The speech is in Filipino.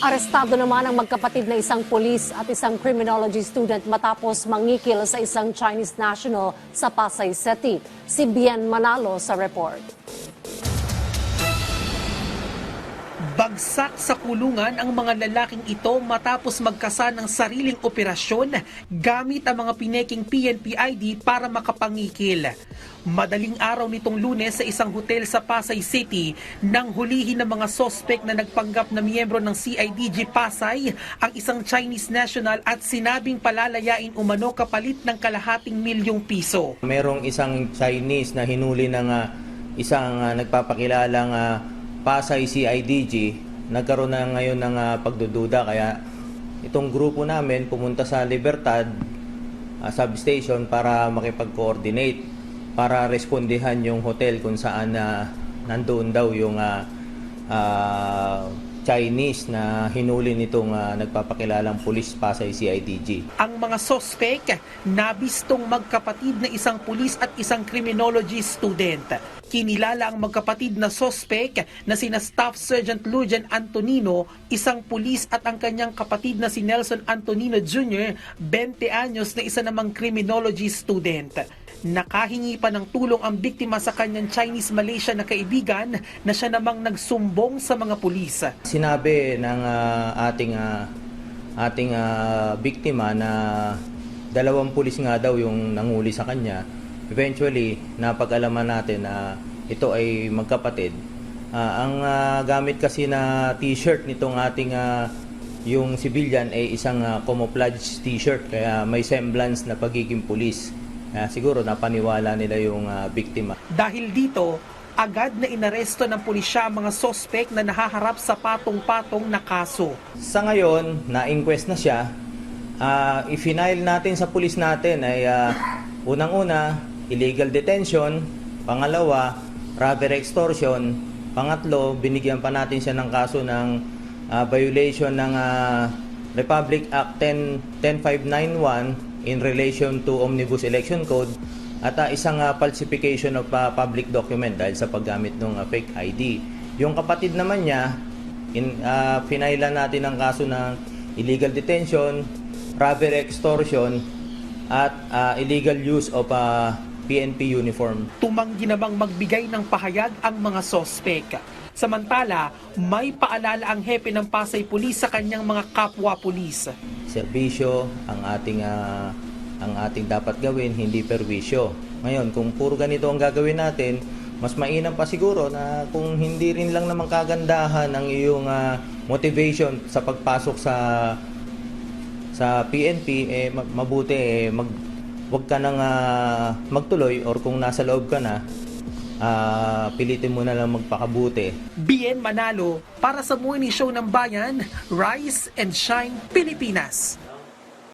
Arestado naman ang magkapatid na isang pulis at isang criminology student matapos mangikil sa isang Chinese national sa Pasay City. Si Bien Manalo sa report. Bagsak sa kulungan ang mga lalaking ito matapos magkasa ng sariling operasyon gamit ang mga pineking PNP ID para makapangikil. Madaling araw nitong lunes sa isang hotel sa Pasay City nang hulihin ng mga sospek na nagpanggap na miyembro ng CIDG Pasay ang isang Chinese national at sinabing palalayain umano kapalit ng kalahating milyong piso. Merong isang Chinese na hinuli ng ah, isang ah, nagpapakilalang ah, Pasay CIDG. Nagkaroon na ngayon ng ah, pagdududa kaya itong grupo namin pumunta sa Libertad ah, substation para makipag-coordinate para respondihan yung hotel kung saan na nandoon daw yung ah, ah, Chinese na hinuli nitong ah, nagpapakilalang pulis Pasay CIDG. Ang mga sospek nabistong magkapatid na isang pulis at isang criminology student. Kinilala ang magkapatid na sospek na sina Staff Sergeant Lujan Antonino, isang pulis at ang kanyang kapatid na si Nelson Antonino Jr., 20 anyos na isa namang criminology student. Nakahingi pa ng tulong ang biktima sa kanyang Chinese-Malaysia na kaibigan na siya namang nagsumbong sa mga pulis. Sinabi ng ah, ating ah, ating ah, biktima na dalawang pulis nga daw yung nanguli sa kanya. Eventually, napag-alaman natin na ito ay magkapatid. Ah, ang ah, gamit kasi na t-shirt nitong ating ah, yung civilian ay isang ah, camouflage t-shirt kaya may semblance na pagiging pulis. Kaya siguro napaniwala nila yung ah, biktima. Dahil dito, agad na inaresto ng pulisya ang mga sospek na nahaharap sa patong-patong na kaso. Sa ngayon, na-inquest na siya. Ah, i-final natin sa pulis natin ay ah, unang-una, illegal detention. Pangalawa, robbery extortion. Pangatlo, binigyan pa natin siya ng kaso ng ah, violation ng ah, Republic Act 10, 10591 in relation to Omnibus Election Code at ah, isang ah, falsification of ah, public document dahil sa paggamit ng ah, fake ID. Yung kapatid naman niya, in uh, pinailan natin ang kaso ng illegal detention, robbery extortion at ah, illegal use of ah, PNP uniform. Tumanggi namang magbigay ng pahayag ang mga sospek. Samantala, may paalala ang hepe ng Pasay Police sa kanyang mga kapwa pulis. Serbisyo ang ating ah, ang ating dapat gawin, hindi perwisyo. Ngayon, kung puro ganito ang gagawin natin, mas mainam pa siguro na kung hindi rin lang naman kagandahan ang iyong ah, motivation sa pagpasok sa sa PNP eh ma- mabuti eh mag wag ka nang ah, magtuloy or kung nasa loob ka na ah, pilitin mo na lang magpakabuti BN Manalo para sa Morning Show ng Bayan, Rise and Shine Pilipinas.